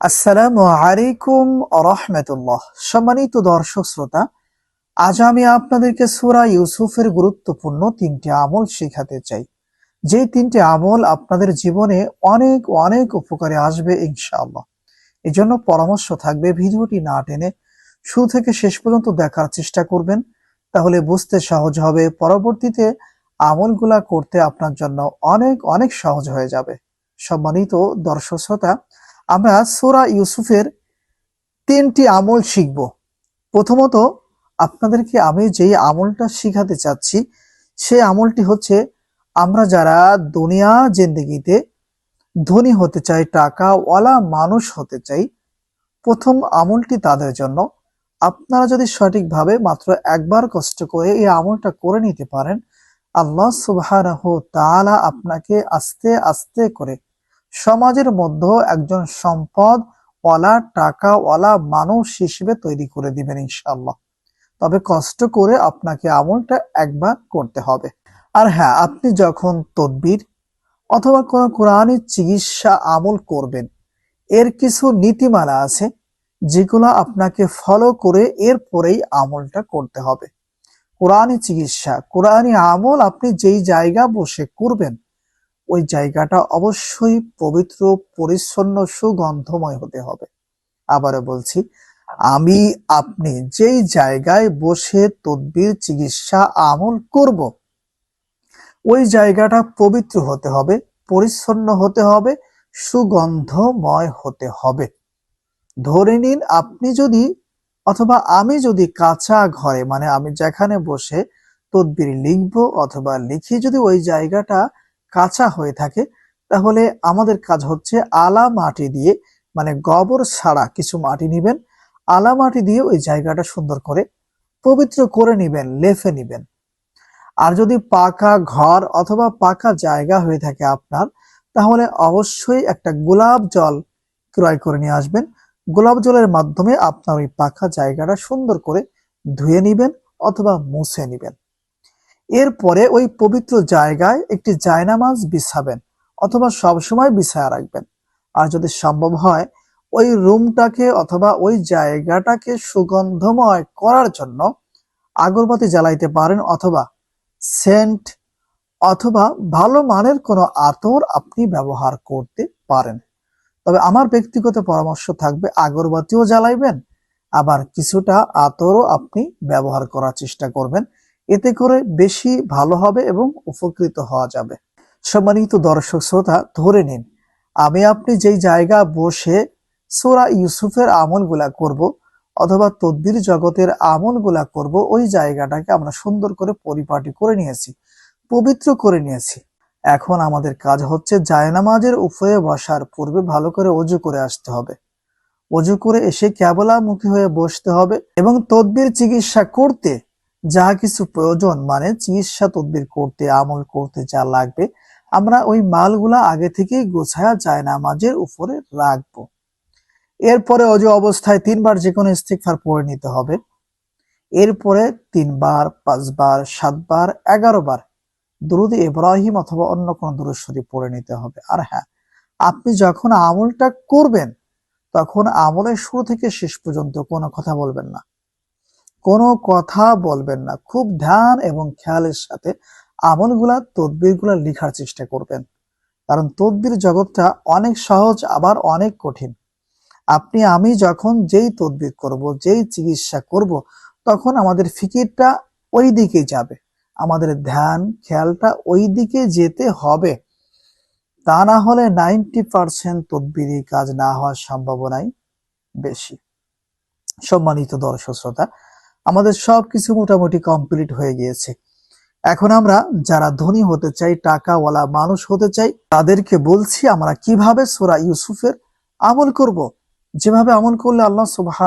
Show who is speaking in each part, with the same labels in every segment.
Speaker 1: আসসালামু আলাইকুম রহমতুল্লাহ। সম্মানিত দর্শক শ্রোতা, আজ আমি আপনাদেরকে সূরা ইউসুফের গুরুত্বপূর্ণ তিনটি আমল শেখাতে চাই। যে তিনটি আমল আপনাদের জীবনে অনেক অনেক উপকারে আসবে ইনশাআল্লাহ। জন্য পরামর্শ থাকবে ভিডিওটি না টেনে শুরু থেকে শেষ পর্যন্ত দেখার চেষ্টা করবেন, তাহলে বুঝতে সহজ হবে। পরবর্তীতে আমলগুলা করতে আপনার জন্য অনেক অনেক সহজ হয়ে যাবে। সম্মানিত দর্শক শ্রোতা আমরা সোরা ইউসুফের তিনটি আমল শিখব। প্রথমত, আপনাদেরকে আমি যেই আমলটা শিখাতে চাচ্ছি, সেই আমলটি হচ্ছে, আমরা যারা দুনিয়া জিন্দগিতে ধনী হতে চাই, টাকাওয়ালা মানুষ হতে চাই, প্রথম আমলটি তাদের জন্য। আপনারা যদি সঠিকভাবে মাত্র একবার কষ্ট করে এই আমলটা করে নিতে পারেন, আল্লাহ সুবহানাহু তাআলা আপনাকে আস্তে আস্তে করে সমাজের মধ্যে একজন সম্পদ ওয়ালা টাকাওয়ালা মানুষ হিসেবে তৈরি করে দিবেন ইনশাল্লাহ তবে কষ্ট করে আপনাকে আমলটা একবার করতে হবে। আর হ্যাঁ আপনি যখন তদবির অথবা কোনো কোরআনের চিকিৎসা আমল করবেন, এর কিছু নীতিমালা আছে যেগুলো আপনাকে ফলো করে এরপরেই আমলটা করতে হবে। কোরআনী চিকিৎসা কোরআনী আমল আপনি যেই জায়গা বসে করবেন ওই জায়গাটা অবশ্যই পবিত্র, পরিচ্ছন্ন, সুগন্ধময় হতে হবে। আবারও বলছি, আমি, আপনি যেই জায়গায় বসে তদবির, চিকিৎসা, আমল করব, ওই জায়গাটা পবিত্র হতে হবে, পরিচ্ছন্ন হতে হবে, সুগন্ধময় হতে হবে। ধরে নিন, আপনি যদি, অথবা আমি যদি কাঁচা ঘরে মানে আমি যেখানে বসে তদবির লিখব অথবা লিখি, যদি ওই জায়গাটা কাঁচা হয়ে থাকে, তাহলে আমাদের কাজ হচ্ছে আলা মাটি দিয়ে মানে গোবর ছাড়া কিছু মাটি নিবেন। আলা মাটি দিয়ে ওই জায়গাটা সুন্দর করে পবিত্র করে নিবেন, লেফে নিবেন। আর যদি পাকা ঘর অথবা পাকা জায়গা হয়ে থাকে আপনার, তাহলে অবশ্যই একটা গোলাপ জল ক্রয় করে নিয়ে আসবেন। গোলাপ জলের মাধ্যমে আপনার ওই পাকা জায়গাটা সুন্দর করে ধুয়ে নিবেন অথবা মুছে নিবেন। এরপরে ওই পবিত্র জায়গায় একটি জায়নামাজ বিছাবেন অথবা সবসময় বিছায়া রাখবেন। আর যদি সম্ভব হয়, ওই রুমটাকে অথবা ওই জায়গাটাকে সুগন্ধময় করার জন্য আগরবাতি জ্বালাইতে পারেন অথবা সেন্ট অথবা ভালো মানের কোনো আতর আপনি ব্যবহার করতে পারেন। তবে আমার ব্যক্তিগত পরামর্শ থাকবে, আগরবাতিও জ্বালাইবেন, আবার কিছুটা আতরও আপনি ব্যবহার করার চেষ্টা করবেন। এতে করে বেশি ভালো হবে এবং উপকৃত হওয়া যাবে। সম্মানিত দর্শক শ্রোতা, ধরে নিন, আমি আপনি যেই জায়গা বসে সোরা ইউসুফের আমলগুলা করব অথবা তদ্বির জগতের আমলগুলা করব, ওই জায়গাটাকে আমরা সুন্দর করে পরিপাটি করে নিয়েছি, পবিত্র করে নিয়েছি। এখন আমাদের কাজ হচ্ছে জায়নামাজের উপরে বসার, পূর্বে ভালো করে অজু করে আসতে হবে। অজু করে এসে মুখী হয়ে বসতে হবে এবং তদ্বির চিকিৎসা করতে যা কিছু প্রয়োজন মানে চিকিৎসা তদবির করতে, আমল করতে যা লাগবে, আমরা ওই মালগুলা আগে থেকেই গোছায়া যায় না নামাজের উপরে রাখব। এরপরে অজু অবস্থায় তিনবার যে কোনো ইস্তিকফার পড়ে নিতে হবে। এরপরে তিনবার, পাঁচবার, সাতবার এগারো বার দুরুদ ইব্রাহিম অথবা অন্য কোনো দুরুদ পড়ে নিতে হবে। আর হ্যাঁ আপনি যখন আমলটা করবেন, তখন আমলের শুরু থেকে শেষ পর্যন্ত কোনো কথা বলবেন না। কোনো কথা বলবেন না। খুব ধ্যান এবং খেয়ালের সাথে আমলগুলা, তদবিরগুলা লেখার চেষ্টা করবেন। কারণ তদবির জগৎটা অনেক সহজ, আবার অনেক কঠিন। আপনি, আমি যখন যেই তদবির করব, যেই চিকিৎসা করব, তখন আমাদের ফিকিরটা ওই দিকে যাবে। আমাদের ধ্যান, খেয়ালটা ওই দিকে যেতে হবে। তা না হলে নাইনটি পার্সেন্ট তদবিরি কাজ না হওয়ার সম্ভাবনাই বেশি। সম্মানিত দর্শক শ্রোতা আমাদের সবকিছু মোটামুটি কমপ্লিট হয়ে গিয়েছে। এখন আমরা যারা ধনী হতে চাই, টাকাওয়ালা মানুষ হতে চাই, তাদেরকে বলছি আমরা কীভাবে সোরা ইউসুফের আমল করব। যেভাবে আমল করলে আল্লাহ সুবাহ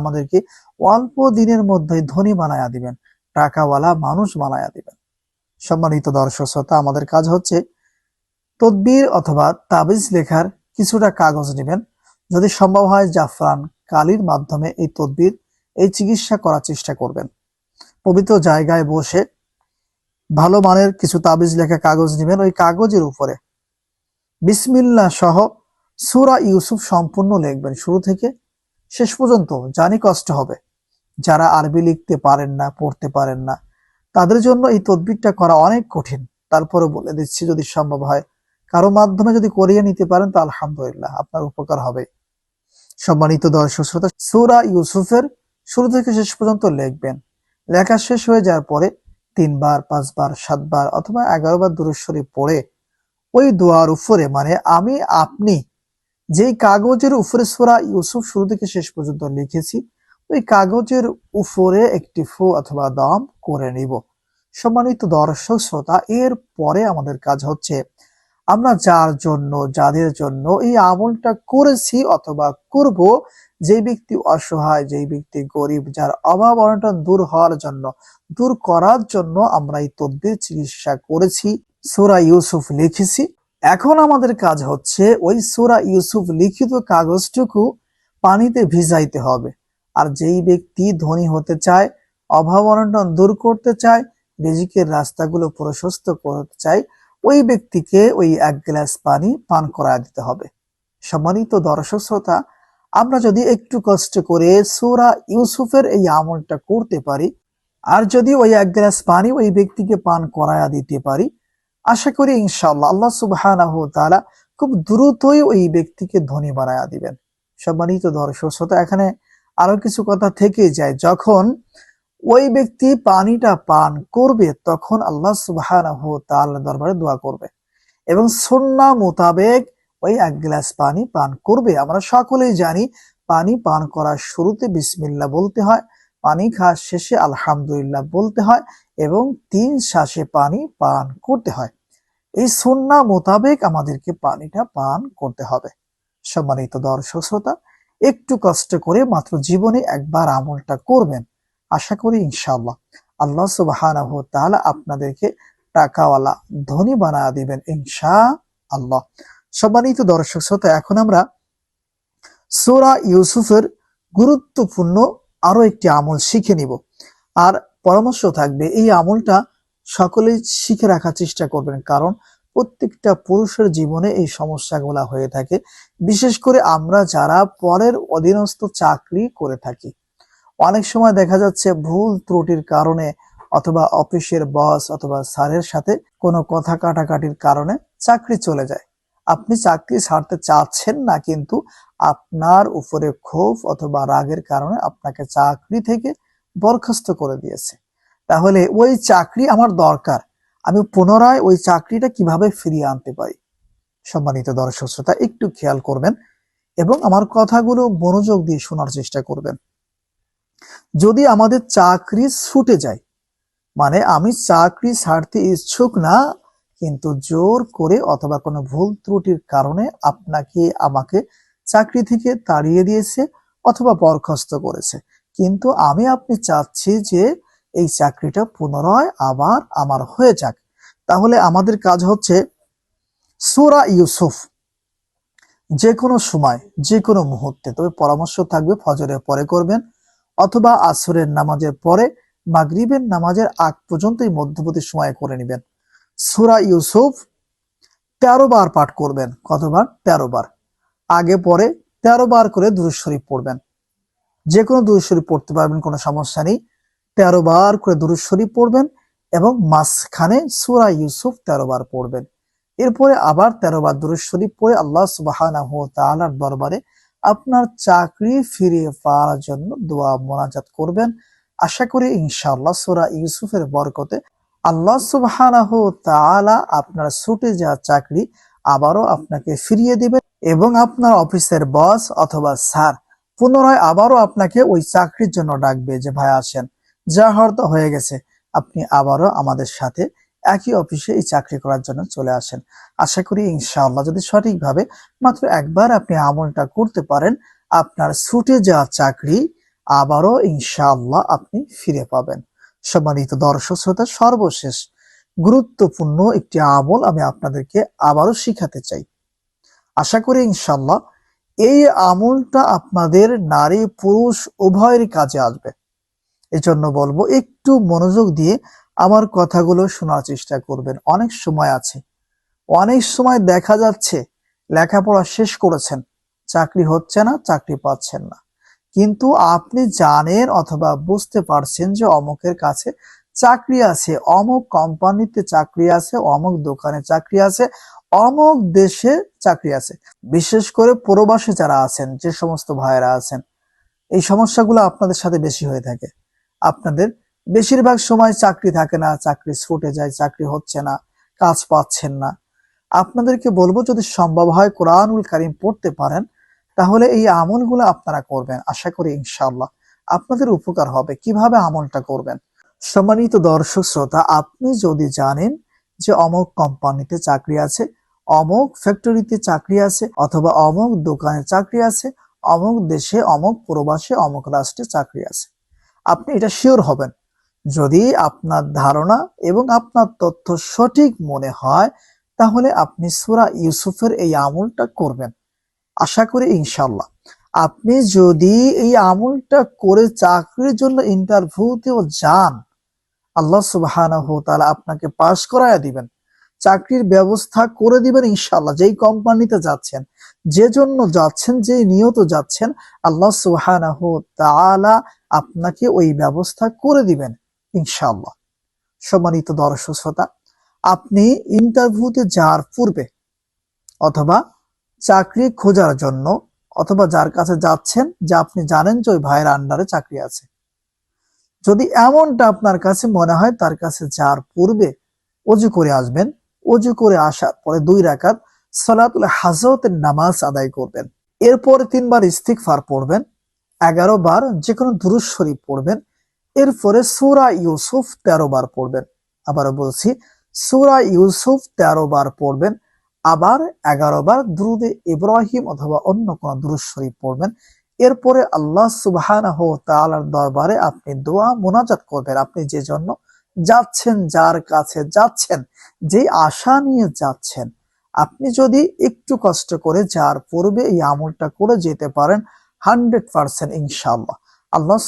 Speaker 1: আমাদেরকে অল্প দিনের মধ্যে ধনী বানায়া দিবেন, টাকাওয়ালা মানুষ বানায়া দিবেন। সম্মানিত দর্শক শ্রোতা, আমাদের কাজ হচ্ছে তদবির অথবা তাবিজ লেখার কিছুটা কাগজ নেবেন। যদি সম্ভব হয় জাফরান কালির মাধ্যমে এই তদবির এই চিকিৎসা করার চেষ্টা করবেন। পবিত্র জায়গায় বসে ভালো মানের কিছু তাবিজ লেখা কাগজ নেবেন। ওই কাগজের উপরে বিসমিল্লা সহ সুরা ইউসুফ সম্পূর্ণ লিখবেন। শুরু থেকে শেষ পর্যন্ত জানি কষ্ট হবে। যারা আরবি লিখতে পারেন না, পড়তে পারেন না, তাদের জন্য এই তদবিরটা করা অনেক কঠিন। তারপরে বলে দিচ্ছি, যদি সম্ভব হয়, কারও মাধ্যমে যদি করিয়ে নিতে পারেন, তো আলহামদুলিল্লাহ, আপনার উপকার হবে। সম্মানিত দর্শক শ্রোতা, সুরা ইউসুফের শুরু থেকে শেষ পর্যন্ত লিখবেন। লেখা শেষ হয়ে যাওয়ার পরে তিনবার, পাঁচবার, সাতবার অথবা এগারো বার দূরেশ্বরী পড়ে ওই দোয়ার উপরে মানে আমি, আপনি যেই কাগজের উপরে সুরা ইউসুফ শুরু থেকে শেষ পর্যন্ত লিখেছি, ওই কাগজের উপরে একটি ফু অথবা দম করে নিব। সম্মানিত দর্শক শ্রোতা, এর পরে আমাদের কাজ হচ্ছে, আমরা যার জন্য, যাদের জন্য এই আমলটা করেছি অথবা করব যে ব্যক্তি অসহায় যেই ব্যক্তি গরিব, যার অভাব অনটন দূর হওয়ার জন্য, দূর করার জন্য আমরা এই তদ্বির চিকিৎসা করেছি, সুরা ইউসুফ লিখেছি। এখন আমাদের কাজ হচ্ছে ওই সুরা ইউসুফ লিখিত কাগজটুকু পানিতে ভিজাইতে হবে। আর যেই ব্যক্তি ধনী হতে চায়, অভাব অনটন দূর করতে চায়, রিজিকের রাস্তাগুলো প্রশস্ত করতে চায়, ওই ব্যক্তিকে ওই এক গ্লাস পানি পান করা দিতে হবে। সম্মানিত দর্শক শ্রোতা আমরা যদি একটু কষ্ট করে সুরা ইউসুফের এই আমলটা করতে পারি, আর যদি ওই এক গ্লাস পানি ওই ব্যক্তিকে পান করায়া দিতে পারি, আশা করি ইনশাল্লাহ আল্লাহ তাআলা খুব দ্রুতই ওই ব্যক্তিকে ধনী বানায়া দিবেন। সম্মানিত দর্শক শ্রোতা, এখানে আরও কিছু কথা থেকে যায়। যখন ওই ব্যক্তি পানিটা পান করবে, তখন আল্লাহ সুবহানাহু তাআলা দরবারে দোয়া করবে। এবং সুন্না মোতাবেক ওই এক গ্লাস পানি পান করবে। আমরা সকলেই জানি, পানি পান করার শুরুতে বিসমিল্লাহ বলতে হয়, পানি খাওয়ার শেষে আলহামদুলিল্লাহ বলতে হয় এবং তিন শ্বাসে পানি পান করতে হয়। এই সুন্না মোতাবেক আমাদেরকে পানিটা পান করতে হবে। সম্মানিত দর্শক শ্রোতা, একটু কষ্ট করে মাত্র জীবনে একবার আমলটা করবেন। আশা করি ইনশাআল্লাহ আল্লাহ সুবহানাহু আপনাদেরকে টাকাওয়ালা ধনী বানা দিবেন ইনশা আল্লাহ সম্মানিত দর্শক শ্রোতা, এখন আমরা সূরা ইউসুফের গুরুত্বপূর্ণ আরও একটি আমল শিখে নিব। আর পরামর্শ থাকবে, এই আমলটা সকলেই শিখে রাখার চেষ্টা করবেন, কারণ প্রত্যেকটা পুরুষের জীবনে এই সমস্যাগুলা হয়ে থাকে। বিশেষ করে আমরা যারা পরের অধীনস্থ চাকরি করে থাকি, অনেক সময় দেখা যাচ্ছে ভুল ত্রুটির কারণে অথবা অফিসের বস অথবা স্যারের সাথে কোনো কথা কাটাকাটির কারণে চাকরি চলে যায়। আপনি চাকরি ছাড়তে চাচ্ছেন না, কিন্তু আপনার উপরে ক্ষোভ অথবা রাগের কারণে আপনাকে চাকরি থেকে বরখাস্ত করে দিয়েছে। তাহলে ওই চাকরি আমার দরকার। আমি পুনরায় ওই চাকরিটা কীভাবে ফিরিয়ে আনতে পারি? সম্মানিত দর্শক শ্রোতা, একটু খেয়াল করবেন এবং আমার কথাগুলো মনোযোগ দিয়ে শোনার চেষ্টা করবেন। যদি আমাদের চাকরি ছুটে যায় মানে আমি চাকরি ছাড়তে ইচ্ছুক না কিন্তু জোর করে অথবা কোনো ভুল ত্রুটির কারণে আপনাকে আমাকে চাকরি থেকে তাড়িয়ে দিয়েছে অথবা বরখাস্ত করেছে। কিন্তু আমি আপনি চাচ্ছি যে এই চাকরিটা পুনরায় আবার আমার হয়ে যাক। তাহলে আমাদের কাজ হচ্ছে সুরা ইউসুফ। যে কোনো সময় যে কোনো মুহূর্তে। তবে পরামর্শ থাকবে ফজরের পরে করবেন অথবা আসরের নামাজের পরে মাগরিবের নামাজের আগ পর্যন্ত এই মধ্যবর্তী সময় করে নেবেন। সুরা ইউসুফ তেরো বার পাঠ করবেন, কতবার? তেরো বার। আগে, পরে তেরো বার করে দুরুদ শরীফ পড়বেন। যে কোনো দুরুদ শরীফ পড়তে পারবেন, কোনো সমস্যা নেই। তেরো বার করে দুরুদ শরীফ পড়বেন এবং মাঝখানে সুরা ইউসুফ তেরো বার পড়বেন। এরপরে আবার তেরো বার দুরুদ শরীফ পড়ে আল্লাহ তাআলার দরবারে আপনার চাকরি ফিরিয়ে পাওয়ার জন্য দোয়া মোনাজাত করবেন। আশা করি ইনশাআল্লাহ সুরা ইউসুফের বরকতে আল্লাহ তাআলা আপনার ছুটে যাওয়া চাকরি আবারও আপনাকে ফিরিয়ে দিবেন এবং আপনার অফিসের বস অথবা স্যার পুনরায় আবারও আপনাকে ওই চাকরির জন্য ডাকবে যে, ভাই, আসেন। যা হয়তো হয়ে গেছে। আপনি আবারও আমাদের সাথে একই অফিসে এই চাকরি করার জন্য চলে আসেন। আশা করি ইনশাআল্লাহ যদি সঠিকভাবে মাত্র একবার আপনি আমলটা করতে পারেন, আপনার ছুটে যাওয়া চাকরি আবারও ইনশাআল্লাহ আপনি ফিরে পাবেন। সম্মানিত দর্শক শ্রোতা, সর্বশেষ গুরুত্বপূর্ণ একটি আমল আমি আপনাদেরকে আবারও শিখাতে চাই। আশা করি ইনশাল্লাহ এই আমলটা আপনাদের নারী পুরুষ উভয়ের কাজে আসবে। এই জন্য বলব, একটু মনোযোগ দিয়ে আমার কথাগুলো শোনার চেষ্টা করবেন। অনেক সময় আছে, অনেক সময় দেখা যাচ্ছে লেখাপড়া শেষ করেছেন, চাকরি হচ্ছে না, চাকরি পাচ্ছেন না। কিন্তু আপনি জানেন অথবা বুঝতে পারছেন যে অমুকের কাছে চাকরি আছে। অমুক কোম্পানিতে চাকরি আছে, অমুক দোকানে চাকরি আছে, অমুক দেশে চাকরি আছে। বিশেষ করে প্রবাসী যারা আছেন, যে সমস্ত ভাইয়েরা আছেন, এই সমস্যাগুলো আপনাদের সাথে বেশি হয়ে থাকে। আপনাদের বেশিরভাগ সময় চাকরি থাকে না, চাকরি ছুটে যায়, চাকরি হচ্ছে না, কাজ পাচ্ছেন না। আপনাদেরকে বলব, যদি সম্ভব হয় কোরআনুল কারিম পড়তে পারেন তাহলে এই আমলগুলো আপনারা করবেন, আশা করি ইনশাআল্লাহ। আপনাদের উপকার হবে। কীভাবে আমলটা করবেন? সম্মানিত দর্শক শ্রোতা, আপনি যদি জানেন যে অমুক কোম্পানিতে চাকরি আছে, অমুক ফ্যাক্টরিতে চাকরি আছে, অথবা অমুক দোকানে চাকরি আছে, অমুক দেশে, অমুক প্রবাসে, অমুক রাষ্ট্রে চাকরি আছে, আপনি এটা শিওর হবেন। যদি আপনার ধারণা এবং আপনার তথ্য সঠিক মনে হয়, তাহলে আপনি সুরা ইউসুফের এই আমলটা করবেন। আশা করি ইনশাল্লাহ আপনি যদি এই আমলটা করে চাকরির জন্য ইন্টারভিউতেও যান, আল্লাহ তাআলা আপনাকে পাশ করায়া দিবেন। চাকরির ব্যবস্থা করে দিবেন ইনশাল্লাহ যেই কোম্পানিতে যাচ্ছেন, যে জন্য যাচ্ছেন, যে নিয়ত যাচ্ছেন, আল্লাহ তাআলা আপনাকে ওই ব্যবস্থা করে দিবেন ইনশাল্লাহ সম্মানিত দর্শক শ্রোতা, আপনি ইন্টারভিউতে যাওয়ার পূর্বে অথবা চাকরি খোঁজার জন্য অথবা যার কাছে যাচ্ছেন যে আপনি জানেন যে ওই ভাইয়ের আন্ডারে চাকরি আছে। যদি এমনটা আপনার কাছে মনে হয়, তার কাছে যাওয়ার পূর্বে অজু করে আসবেন। অজু করে আসার পরে দুই রাকাত সলাতুল হাজতের নামাজ আদায় করবেন। এরপরে তিনবার ইস্তিগফার পড়বেন। এগারো বার যে কোনো দুরুজ শরীফ পড়বেন। এরপরে সুরা ইউসুফ তেরো বার পড়বেন। আবারও বলছি, সুরা ইউসুফ তেরো বার পড়বেন। আবার এগারো বার দ্রুদে ইব্রাহিম অথবা অন্য কোন দুরুজ শরীফ পড়বেন। এরপরে আল্লাহ সুবহানাহ তাআলার দরবারে আপনি দোয়া মোনাজাত করবেন। আপনি যে জন্য যাচ্ছেন, যার কাছে যাচ্ছেন যে আশা নিয়ে যাচ্ছেন, আপনি যদি একটু কষ্ট করে যার পূর্বে এই আমলটা করে যেতে পারেন, হান্ড্রেড পার্সেন্ট ইনশাল্লাহ আল্লাহ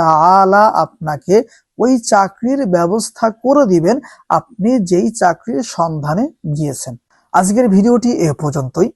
Speaker 1: তাআলা আপনাকে ওই চাকরির ব্যবস্থা করে দিবেন, আপনি যেই চাকরির সন্ধানে গিয়েছেন। আজকের ভিডিওটি এ পর্যন্তই।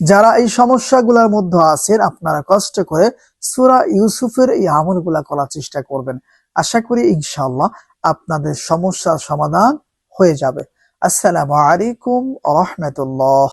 Speaker 1: যারা এই সমস্যাগুলোর মধ্যে আছেন, আপনারা কষ্ট করে সুরা ইউসুফের এই আমলগুলা করার চেষ্টা করবেন। আশা করি ইনশাল্লাহ আপনাদের সমস্যার সমাধান হয়ে যাবে। আসসালামু আলাইকুম রহমতুল্লাহ।